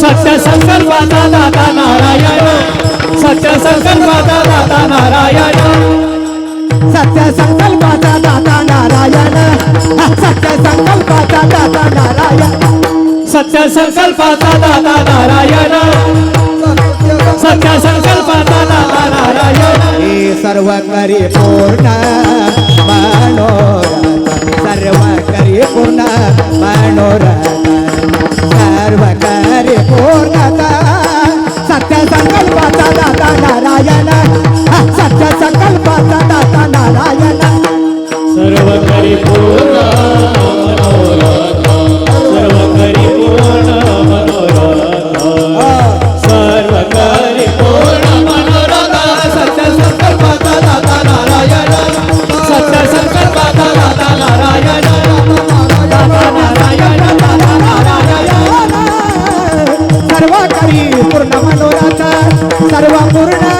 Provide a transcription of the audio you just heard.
सत्य संकल्पाचा दाता नारायण। सत्य संकल्पाचा दाता नारायण। सत्य संकल्पाचा दाता नारायण। सत्य संकल्पाचा दाता नारायण। सत्य संकल्पाचा दाता नारायण। सत्य संकल्पाचा दाता नारायण। हे सर्व करी पूर्ण मनोरथ सर्व करी पूर्ण मनोरथ। संकल्पाचा दाता नारायण. सत्य संकल्पाचा दाता नारायण. सर्व करी पूर्ण मनोरथ. सर्व करी पूर्ण मनोरथ. सर्व करी पूर्ण मनोरथ सत्य संकल्पाचा दाता नारायण सत्य संकल्पाचा दाता नारायण పూర్ణమనురాచ సర్వపూర్ణ